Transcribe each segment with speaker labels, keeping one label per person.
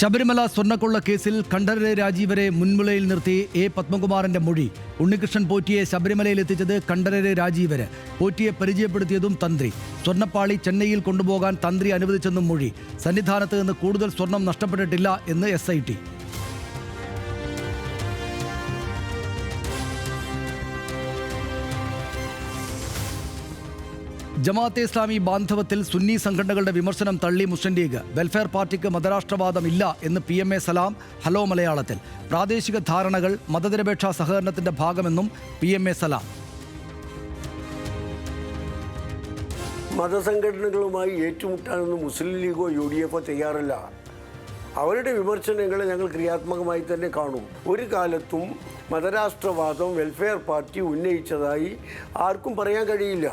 Speaker 1: ശബരിമല സ്വർണക്കൊള്ള കേസിൽ കണ്ഠരരെ രാജീവരെ മുൻമുലയിൽ നിർത്തി എ പത്മകുമാറിന്റെ മൊഴി. ഉണ്ണികൃഷ്ണൻ പോറ്റിയെ ശബരിമലയിൽ എത്തിച്ചത് കണ്ഠരരെ രാജീവര്. പോറ്റിയെ പരിചയപ്പെടുത്തിയതും തന്ത്രി. സ്വർണപ്പാളി ചെന്നൈയിൽ കൊണ്ടുപോകാൻ തന്ത്രി അനുവദിച്ചെന്നും മൊഴി. സന്നിധാനത്ത് നിന്ന് കൂടുതൽ സ്വർണം നഷ്ടപ്പെട്ടിട്ടില്ല എന്ന് എസ് ജമാഅത്തെ ഇസ്ലാമി ബാന്ധവത്തിൽ സുന്നി സംഘടനകളുടെ വിമർശനം തള്ളി മുസ്ലിം ലീഗ്. വെൽഫെയർ പാർട്ടിക്ക് മതരാഷ്ട്രവാദമില്ല എന്ന് P M A Salam hello മലയാളത്തിൽ. പ്രാദേശിക ധാരണകൾ മതനിരപേക്ഷ സഹകരണത്തിന്റെ ഭാഗമെന്നും പി എം എ സലാം.
Speaker 2: മതസംഘടനകളുമായി ഏറ്റുമുട്ടാനൊന്നും മുസ്ലിം ലീഗോ യു ഡി എഫോ തയ്യാറല്ല. അവരുടെ വിമർശനങ്ങളെ ഞങ്ങൾ ക്രിയാത്മകമായി തന്നെ കാണും. ഒരു കാലത്തും മതരാഷ്ട്രവാദം വെൽഫെയർ പാർട്ടി ഉന്നയിച്ചതായി ആർക്കും പറയാൻ കഴിയില്ല.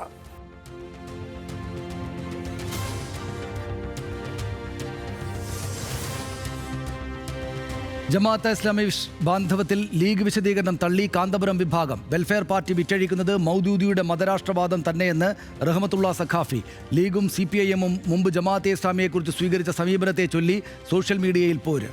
Speaker 1: ജമാഅത്തെ ഇസ്ലാമി ബാന്ധവത്തിൽ ലീഗ് വിശദീകരണം തള്ളി കാന്തപുരം വിഭാഗം. വെൽഫെയർ പാർട്ടി വിറ്റഴിക്കുന്നത് മൗദൂദിയുടെ മതരാഷ്ട്രവാദം തന്നെയെന്ന് റഹമത്തുള്ള സഖാഫി. ലീഗും സി പി ഐ എമ്മും മുമ്പ് ജമാഅത്തെ ഇസ്ലാമിയെക്കുറിച്ച് സ്വീകരിച്ച സമീപനത്തെ ചൊല്ലി സോഷ്യൽ മീഡിയയിൽ പോര്.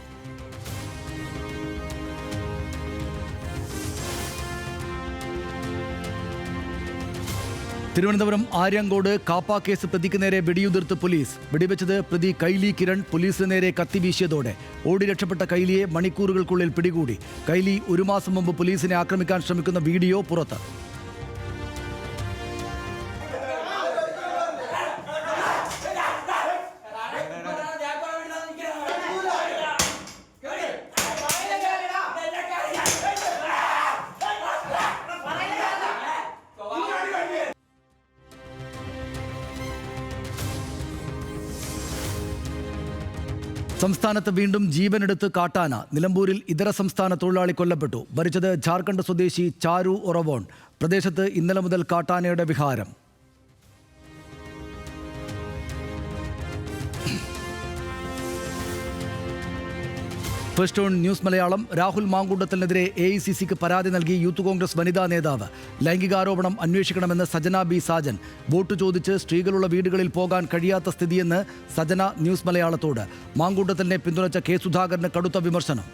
Speaker 1: തിരുവനന്തപുരം ആര്യങ്കോട് കാപ്പ കേസ് പ്രതിക്ക് നേരെ വെടിയുതിർത്ത് പോലീസ്. വെടിവെച്ചത് പ്രതി കൈലി കിരൺ പോലീസിന് നേരെ കത്തിവീശിയതോടെ ഓടി രക്ഷപ്പെട്ട കൈലിയെ മണിക്കൂറുകൾക്കുള്ളിൽ പിടികൂടി. കൈലി ഒരു മാസം മുമ്പ് പോലീസിനെ ആക്രമിക്കാൻ ശ്രമിക്കുന്ന വീഡിയോ പുറത്ത്. സംസ്ഥാനത്ത് വീണ്ടും ജീവനെടുത്ത് കാട്ടാന. നിലമ്പൂരിൽ ഇതര സംസ്ഥാന തൊഴിലാളി കൊല്ലപ്പെട്ടു. മരിച്ചത് ജാർഖണ്ഡ് സ്വദേശി ചാരു ഒറവോൺ. പ്രദേശത്ത് ഇന്നലെ മുതൽ കാട്ടാനയുടെ വിഹാരം. First on news Malayalam. Rahul മാങ്കൂട്ടത്തിനെതിരെ A I C സിക്ക് പരാതി നൽകി യൂത്ത് കോൺഗ്രസ് വനിതാ നേതാവ്. ലൈംഗികാരോപണം അന്വേഷിക്കണമെന്ന് സജന ബി സാജൻ. വോട്ട് ചോദിച്ച് സ്ത്രീകളുള്ള വീടുകളിൽ പോകാൻ കഴിയാത്ത സ്ഥിതിയെന്ന് സജന ന്യൂസ് മലയാളത്തോട്. മാങ്കൂട്ടത്തിനെ പിന്തുണച്ച കെ സുധാകരന് കടുത്ത വിമർശനം.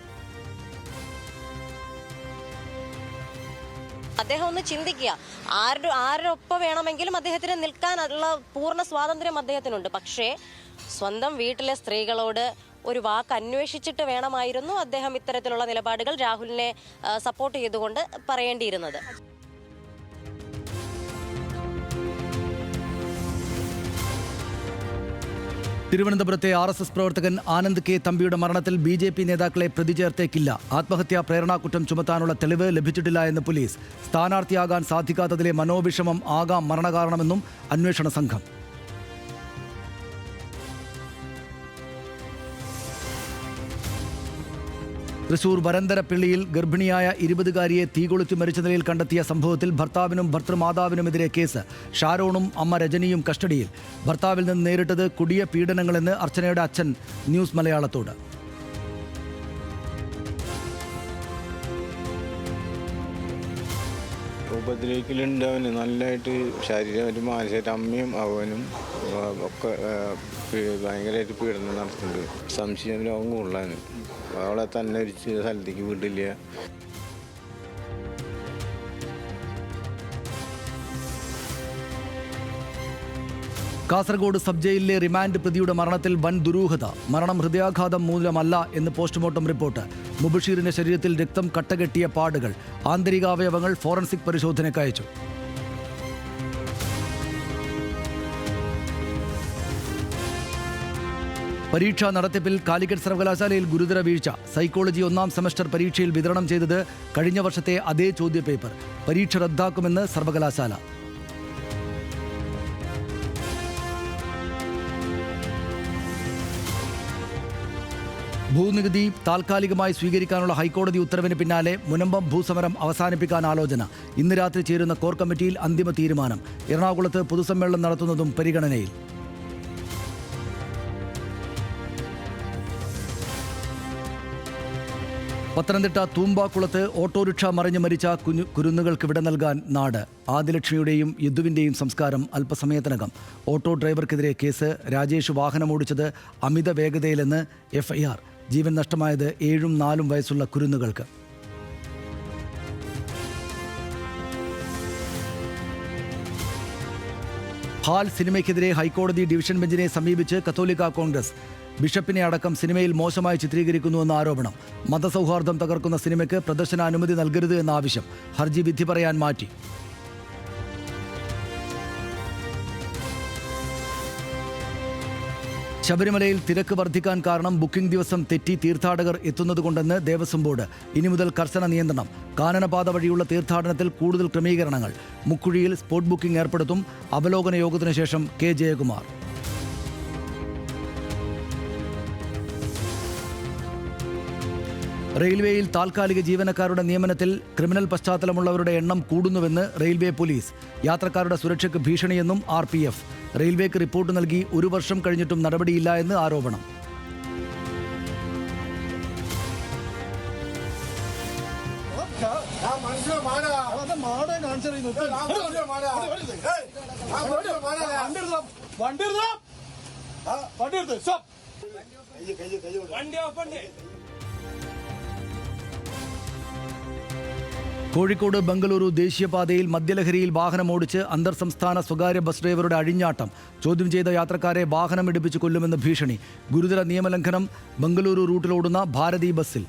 Speaker 3: അദ്ദേഹം ഒന്ന് ചിന്തിക്കുക. ആരുടെ ഒപ്പം വേണമെങ്കിലും അദ്ദേഹത്തിന് നിൽക്കാനുള്ള പൂർണ സ്വാതന്ത്ര്യം അദ്ദേഹത്തിനുണ്ട്. പക്ഷേ സ്വന്തം വീട്ടിലെ സ്ത്രീകളോട് ഒരു വാക്ക് അന്വേഷിച്ചിട്ട് വേണമായിരുന്നു അദ്ദേഹം ഇത്തരത്തിലുള്ള നിലപാടുകൾ രാഹുലിനെ സപ്പോർട്ട് ചെയ്തുകൊണ്ട് പറയേണ്ടിയിരുന്നത്.
Speaker 1: തിരുവനന്തപുരത്തെ ആർ എസ് എസ് പ്രവർത്തകൻ ആനന്ദ് കെ തമ്പിയുടെ മരണത്തിൽ ബി ജെ പി നേതാക്കളെ പ്രതിചേർത്തേക്കില്ല ആത്മഹത്യാ പ്രേരണാകുറ്റം ചുമത്താനുള്ള തെളിവ് ലഭിച്ചിട്ടില്ല എന്ന് പോലീസ്. സ്ഥാനാർത്ഥിയാകാൻ സാധിക്കാത്തതിലെ മനോവിഷമം ആകാം മരണകാരണമെന്നും അന്വേഷണ സംഘം. തൃശൂർ വരന്തരപ്പിള്ളിയിൽ ഗർഭിണിയായ ഇരുപതുകാരിയെ തീകൊളുത്തി മരിച്ച നിലയിൽ കണ്ടെത്തിയ സംഭവത്തിൽ ഭർത്താവിനും ഭർത്തൃമാതാവിനുമെതിരെ കേസ്. ഷാരോണും അമ്മ രജനിയും കസ്റ്റഡിയിൽ. ഭർത്താവിൽ നിന്ന് നേരിട്ടത് കൊടിയ പീഡനങ്ങളെന്ന് അർച്ചനയുടെ അച്ഛൻ ന്യൂസ് മലയാളത്തോട്.
Speaker 4: ഉപദ്രവിക്കലുണ്ട് അവന്. നല്ലതായിട്ട് ശാരീരികമായിട്ട് മാനസികമായിട്ട് അമ്മയും അവനും ഒക്കെ ഭയങ്കരമായിട്ട് പീഡനം നടത്തുന്നുണ്ട്. സംശയം രോഗം കൊള്ളാൻ അവളെ തന്നെ ഒരു സ്ഥലത്തേക്ക് വിടില്ല.
Speaker 1: കാസർഗോഡ് സബ് ജയിലിലെ റിമാൻഡ് പ്രതിയുടെ മരണത്തിൽ വൻ ദുരൂഹത. മരണം ഹൃദയാഘാതം മൂലമല്ല എന്ന് പോസ്റ്റ്മോർട്ടം റിപ്പോർട്ട്. മുബഷീറിന്റെ ശരീരത്തിൽ രക്തം കട്ടകെട്ടിയ പാടുകൾ ആന്തരികാവയവങ്ങൾ ഫോറൻസിക് പരിശോധനയ്ക്ക് അയച്ചു. പരീക്ഷാ നടത്തിപ്പിൽ കാലിക്കറ്റ് സർവകലാശാലയിൽ ഗുരുതര വീഴ്ച. സൈക്കോളജി ഒന്നാം സെമസ്റ്റർ പരീക്ഷയിൽ വിതരണം ചെയ്തത് കഴിഞ്ഞ വർഷത്തെ അതേ ചോദ്യപേപ്പർ. പരീക്ഷ റദ്ദാക്കുമെന്ന് സർവകലാശാല. ഭൂനികുതി താൽക്കാലികമായി സ്വീകരിക്കാനുള്ള ഹൈക്കോടതി ഉത്തരവിന് പിന്നാലെ മുനമ്പം ഭൂസമരം അവസാനിപ്പിക്കാൻ ആലോചന. ഇന്ന് രാത്രി ചേരുന്ന കോർ കമ്മിറ്റിയിൽ അന്തിമ തീരുമാനം. എറണാകുളത്ത് പൊതുസമ്മേളനം നടത്തുന്നതും പരിഗണനയിൽ. പത്തനംതിട്ട തൂമ്പാക്കുളത്ത് ഓട്ടോറിക്ഷ മറിഞ്ഞ് മരിച്ച കുഞ്ഞു കുരുന്നുകൾക്ക് വിട നൽകാൻ നാട്. ആദിലക്ഷ്മിയുടെയും യദുവിന്റെയും സംസ്കാരം അല്പസമയത്തിനകം. ഓട്ടോ ഡ്രൈവർക്കെതിരെ കേസ്. രാജേഷ് വാഹനമോടിച്ചത് അമിത വേഗതയിലെന്ന് എഫ്ഐആർ. ജീവൻ നഷ്ടമായത് ഏഴും നാലും വയസ്സുള്ള കുരുന്നുകൾക്ക്. ഹാൽ സിനിമയ്ക്കെതിരെ ഹൈക്കോടതി ഡിവിഷൻ ബെഞ്ചിനെ സമീപിച്ച് കത്തോലിക്ക കോൺഗ്രസ്. ബിഷപ്പിനെ അടക്കം സിനിമയിൽ മോശമായി ചിത്രീകരിക്കുന്നുവെന്ന ആരോപണം. മതസൗഹാർദ്ദം തകർക്കുന്ന സിനിമയ്ക്ക് പ്രദർശനാനുമതി നൽകരുത് എന്ന ആവശ്യം ഹർജി വിധി പറയാൻ മാറ്റി. ശബരിമലയിൽ തിരക്ക് വർദ്ധിക്കാൻ കാരണം ബുക്കിംഗ് ദിവസം തെറ്റി തീർത്ഥാടകർ എത്തുന്നതുകൊണ്ടെന്ന് ദേവസ്വം ബോർഡ്. ഇനി മുതൽ കർശന നിയന്ത്രണം. കാനനപാത വഴിയുള്ള തീർത്ഥാടനത്തിൽ കൂടുതൽ ക്രമീകരണങ്ങൾ. മുക്കുഴിയിൽ സ്പോട്ട് ബുക്കിംഗ് ഏർപ്പെടുത്തും. അവലോകന യോഗത്തിനു ശേഷം കെ. ജയകുമാർ. റെയിൽവേയിൽ താൽക്കാലിക ജീവനക്കാരുടെ നിയമനത്തിൽ ക്രിമിനൽ പശ്ചാത്തലമുള്ളവരുടെ എണ്ണം കൂടുന്നുവെന്ന് റെയിൽവേ പോലീസ്. യാത്രക്കാരുടെ സുരക്ഷയ്ക്ക് ഭീഷണിയെന്നും ആർ പി എഫ്. റെയിൽവേക്ക് റിപ്പോർട്ട് നൽകി ഒരു വർഷം കഴിഞ്ഞിട്ടും നടപടിയില്ല എന്ന് ആരോപണം. കോഴിക്കോട് ബംഗളൂരു ദേശീയപാതയിൽ മദ്യലഹരിയിൽ വാഹനമോടിച്ച് അന്തർ സംസ്ഥാന സ്വകാര്യ ബസ് ഡ്രൈവറുടെ അഴിഞ്ഞാട്ടം ചോദ്യം ചെയ്ത യാത്രക്കാരെ വാഹനം ഇടിപ്പിച്ച് കൊല്ലുമെന്ന് ഭീഷണി. ഗുരുതര നിയമലംഘനം ബംഗളൂരു റൂട്ടിലോടുന്ന ഭാരതി ബസ്സിൽ.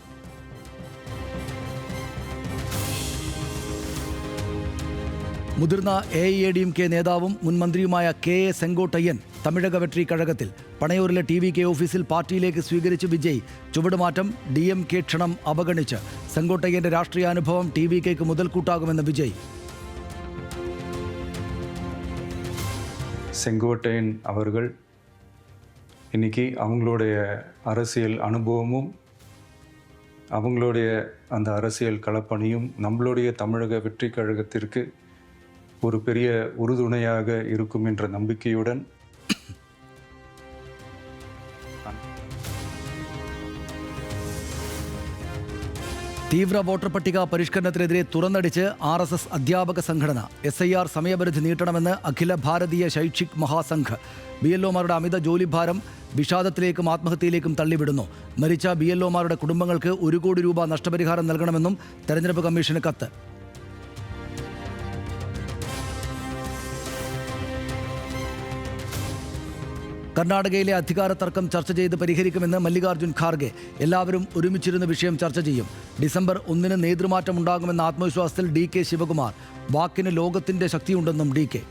Speaker 1: മുതിർന്ന A I A D M K നേതാവും മുൻ മന്ത്രിയുമായ K A Sengottaiyan Tamilaga Vettri കഴകത്തിൽ പണയൂരിലെ T V K ഓഫീസിൽ പാർട്ടിയിലേക്ക് സ്വീകരിച്ച് വിജയ് ചുവടുമാറ്റം ഡി എം കെ ക്ഷണം അവഗണിച്ച് സെങ്കോട്ടയ്യന്റെ രാഷ്ട്രീയാനുഭവം ടി വി കെക്ക് മുതൽക്കൂട്ടാകുമെന്ന് വിജയ്
Speaker 5: செங்கோட்டையன் அவர்கள் இன்னைக்கு அவங்களுடைய அரசியல் அனுபவமும் அவங்களுடைய அந்த அரசியல் களப்பணியும் நம்மளுடைய தமிழக வெற்றி கழகத்திற்கு ஒரு பெரிய உறுதுணையாக இருக்கும் என்ற நம்பிக்கையுடன்
Speaker 1: തീവ്ര വോട്ടർ പട്ടിക പരിഷ്കരണത്തിനെതിരെ തുറന്നടിച്ച് ആർ എസ് എസ് അധ്യാപക സംഘടന എസ് ഐ ആർ സമയപരിധി നീട്ടണമെന്ന് അഖില ഭാരതീയ ശൈക്ഷിക് മഹാസംഘ്. ബി എൽ ഒമാരുടെ അമിത ജോലിഭാരം വിഷാദത്തിലേക്കും ആത്മഹത്യയിലേക്കും തള്ളിവിടുന്നു. മരിച്ച ബി എൽ ഒമാരുടെ കുടുംബങ്ങൾക്ക് ഒരു കോടി രൂപ നഷ്ടപരിഹാരം നൽകണമെന്നും തെരഞ്ഞെടുപ്പ് കമ്മീഷന് കത്ത്. കർണാടകയിലെ അധികാര തർക്കം ചർച്ച ചെയ്ത് പരിഹരിക്കുമെന്ന് മല്ലികാർജുൻ ഖാർഗെ. എല്ലാവരും ഒരുമിച്ചിരുന്ന വിഷയം ചർച്ച ചെയ്യും. ഡിസംബർ ഒന്നിന് നേതൃമാറ്റം ഉണ്ടാകുമെന്ന ആത്മവിശ്വാസത്തിൽ ഡി കെ ശിവകുമാർ. വാക്കിന് ലോകത്തിന്റെ ശക്തിയുണ്ടെന്നും ഡി കെ.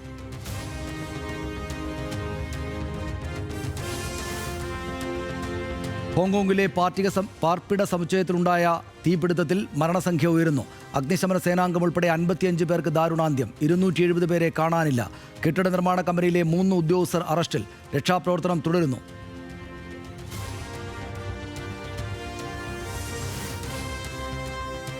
Speaker 1: ഹോങ്കോങ്ങിലെ പാർട്ടിക പാർപ്പിട സമുച്ചയത്തിലുണ്ടായ തീപിടുത്തത്തിൽ മരണസംഖ്യ ഉയരുന്നു. അഗ്നിശമന സേനാംഗം ഉൾപ്പെടെ അൻപത്തിയഞ്ച് പേർക്ക് ദാരുണാന്ത്യം. ഇരുന്നൂറ്റി എഴുപത് പേരെ കാണാനില്ല. കെട്ടിട നിർമ്മാണ കമ്പനിയിലെ മൂന്ന് ഉദ്യോഗസ്ഥർ അറസ്റ്റിൽ. രക്ഷാപ്രവർത്തനം തുടരുന്നു.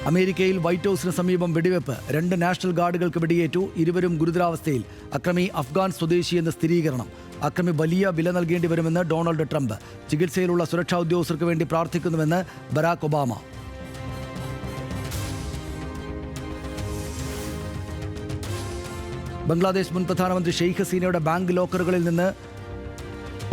Speaker 1: അമേരിക്കയിൽ വൈറ്റ് ഹൗസിന് സമീപം വെടിവെപ്പ്. രണ്ട് നാഷണൽ ഗാർഡുകൾക്ക് വെടിയേറ്റു. ഇരുവരും ഗുരുതരാവസ്ഥയിൽ. അക്രമി അഫ്ഗാൻ സ്വദേശിയെന്ന് സ്ഥിരീകരണം. അക്രമി വലിയ വില നൽകേണ്ടി വരുമെന്ന് ഡൊണാൾഡ് ട്രംപ്. ചികിത്സയിലുള്ള സുരക്ഷാ ഉദ്യോഗസ്ഥർക്ക് വേണ്ടി പ്രാർത്ഥിക്കുന്നുവെന്ന് ബരാക് ഒബാമ. ബംഗ്ലാദേശ് മുൻ പ്രധാനമന്ത്രി ഷെയ്ഖ് ഹസീനയുടെ ബാങ്ക് ലോക്കറുകളിൽ നിന്ന്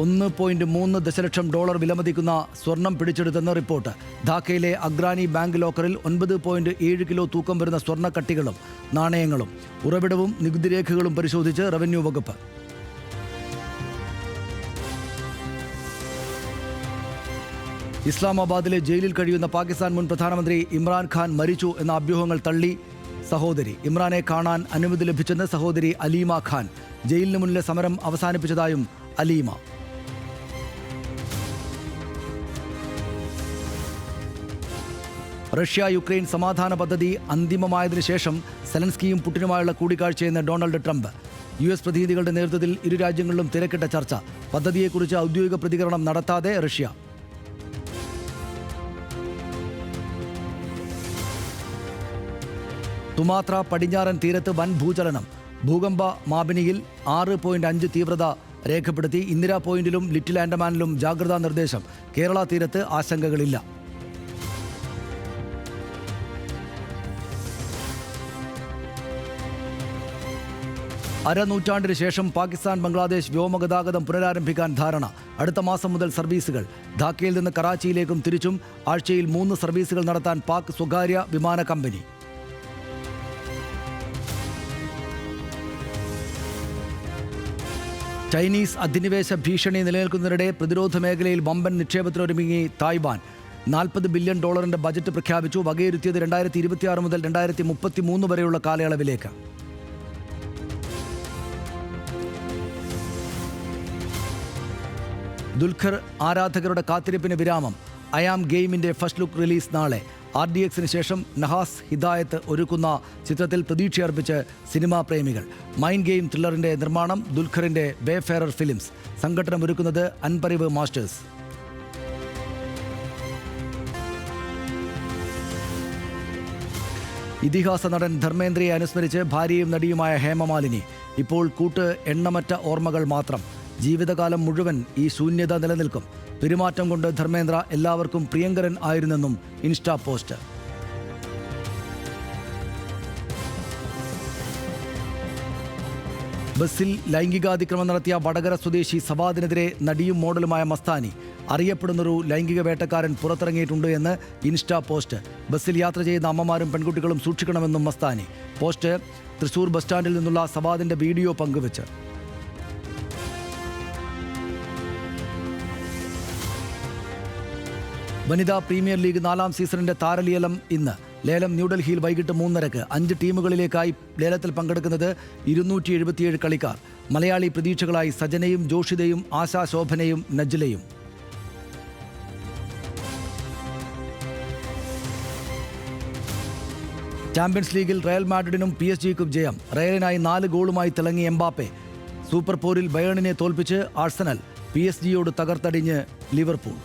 Speaker 1: ഒന്ന് പോയിന്റ് മൂന്ന് ദശലക്ഷം ഡോളർ വിലമതിക്കുന്ന സ്വർണം പിടിച്ചെടുത്തെന്ന് റിപ്പോർട്ട്. ധാക്കയിലെ അഗ്രാനി ബാങ്ക് ലോക്കറിൽ ഒൻപത് പോയിന്റ് ഏഴ് കിലോ തൂക്കം വരുന്ന സ്വർണക്കട്ടികളും നാണയങ്ങളും ഉറവിടവും നികുതി രേഖകളും പരിശോധിച്ച് റവന്യൂ വകുപ്പ്. ഇസ്ലാമാബാദിലെ ജയിലിൽ കഴിയുന്ന പാകിസ്ഥാൻ മുൻ പ്രധാനമന്ത്രി ഇമ്രാൻഖാൻ മരിച്ചു എന്ന അഭ്യൂഹങ്ങൾ തള്ളി. സഹോദരി ഇമ്രാനെ കാണാൻ അനുമതി ലഭിച്ചെന്ന് സഹോദരി അലീമ ഖാൻ. ജയിലിന് മുന്നിലെ സമരം അവസാനിപ്പിച്ചതായും അലീമ. റഷ്യ യുക്രൈൻ സമാധാന പദ്ധതി അന്തിമമായതിനു ശേഷം സെലൻസ്കിയും പുട്ടിനുമായുള്ള കൂടിക്കാഴ്ചയെന്ന് ഡൊണാൾഡ് ട്രംപ്. യു എസ് പ്രതിനിധികളുടെ നേതൃത്വത്തിൽ ഇരു രാജ്യങ്ങളിലും തിരക്കിട്ട ചർച്ച. പദ്ധതിയെക്കുറിച്ച് ഔദ്യോഗിക പ്രതികരണം നടത്താതെ റഷ്യ. തുമാത്ര പടിഞ്ഞാറൻ തീരത്ത് വൻ ഭൂചലനം. ഭൂകമ്പ മാബിനിയിൽ ആറ് പോയിന്റ് അഞ്ച് തീവ്രത രേഖപ്പെടുത്തി ഇന്ദിരാ പോയിന്റിലും ലിറ്റിൽ ആൻഡമാനിലും ജാഗ്രതാ നിർദ്ദേശം. കേരള തീരത്ത് ആശങ്കകളില്ല. അരനൂറ്റാണ്ടിന് ശേഷം പാകിസ്ഥാൻ ബംഗ്ലാദേശ് വ്യോമഗതാഗതം പുനരാരംഭിക്കാൻ ധാരണ. അടുത്ത മാസം മുതൽ സർവീസുകൾ. ധാക്കയിൽ നിന്ന് കറാച്ചിയിലേക്കും തിരിച്ചും ആഴ്ചയിൽ മൂന്ന് സർവീസുകൾ നടത്താൻ പാക് സ്വകാര്യ വിമാന കമ്പനി. ചൈനീസ് അധിനിവേശ ഭീഷണി നിലനിൽക്കുന്നതിനിടെ പ്രതിരോധ മേഖലയിൽ വമ്പൻ നിക്ഷേപത്തിനൊരുങ്ങി തായ്വാൻ. നാൽപ്പത് ബില്യൺ ഡോളറിന്റെ ബജറ്റ് പ്രഖ്യാപിച്ചു. വകയിരുത്തിയത് രണ്ടായിരത്തി ഇരുപത്തിയാറ് മുതൽ രണ്ടായിരത്തി മുപ്പത്തി മൂന്ന് വരെയുള്ള കാലയളവിലേക്ക്. ദുൽഖർ ആരാധകരുടെ കാത്തിരിപ്പിന് വിരാമം. ഐ അയാം ഗെയിമിന്റെ ഫസ്റ്റ് ലുക്ക് റിലീസ് നാളെ. ആർ ഡി എക്സിന് ശേഷം നഹാസ് ഹിദായത്ത് ഒരുക്കുന്ന ചിത്രത്തിൽ പ്രതീക്ഷയർപ്പിച്ച് സിനിമാ പ്രേമികൾ. മൈൻഡ് ഗെയിം ത്രില്ലറിന്റെ നിർമ്മാണം ദുൽഖറിന്റെ വേഫെയറർ ഫിലിംസ് സംഘടനം ഒരുക്കുന്നത് അൻപറിവ് മാസ്റ്റേഴ്സ്. ഇതിഹാസ നടൻ ധർമ്മേന്ദ്രയെ അനുസ്മരിച്ച് ഭാര്യയും നടിയുമായ ഹേമമാലിനി. ഇപ്പോൾ കൂട്ട് എണ്ണമറ്റ ഓർമ്മകൾ മാത്രം. ജീവിതകാലം മുഴുവൻ ഈ ശൂന്യത നിലനിൽക്കും. പെരുമാറ്റം കൊണ്ട് ധർമ്മേന്ദ്ര എല്ലാവർക്കും പ്രിയങ്കരൻ ആയിരുന്നെന്നും ഇൻസ്റ്റാ പോസ്റ്റ്. ബസ്സിൽ ലൈംഗികാതിക്രമം നടത്തിയ വടകര സ്വദേശി സവാദിനെതിരെ നടിയും മോഡലുമായ മസ്താനി അറിയപ്പെടുന്നൊരു ലൈംഗിക വേട്ടക്കാരൻ പുറത്തിറങ്ങിയിട്ടുണ്ട് എന്ന് ഇൻസ്റ്റാ പോസ്റ്റ്. ബസ്സിൽ യാത്ര ചെയ്യുന്ന അമ്മമാരും പെൺകുട്ടികളും സൂക്ഷിക്കണമെന്നും മസ്താനി. പോസ്റ്റ് തൃശൂർ ബസ് സ്റ്റാൻഡിൽ നിന്നുള്ള സവാദിന്റെ വീഡിയോ പങ്കുവച്ച്. വനിതാ പ്രീമിയർ ലീഗ് നാലാം സീസണിന്റെ താരലേലം ഇന്ന്. ലേലം ന്യൂഡൽഹിയിൽ വൈകിട്ട് മൂന്നരക്ക്. അഞ്ച് ടീമുകളിലേക്കായി ലേലത്തിൽ പങ്കെടുക്കുന്നത് ഇരുന്നൂറ്റി എഴുപത്തിയേഴ് കളിക്കാർ. മലയാളി പ്രതീക്ഷകളായി സജനയും ജോഷിതയും ആശാ ശോഭനയും നജ്ലയും. ചാമ്പ്യൻസ് ലീഗിൽ റയൽ മാഡ്രിഡിനും പി എസ് ജിക്കും ജയം. റയലിനായി നാല് ഗോളുമായി തിളങ്ങി എംബാപ്പെ. സൂപ്പർ പോരിൽ ബയേണിനെ തോൽപ്പിച്ച് ആഴ്സണൽ പി എസ് ജിയോട് തകർത്തടിഞ്ഞ് ലിവർപൂൾ.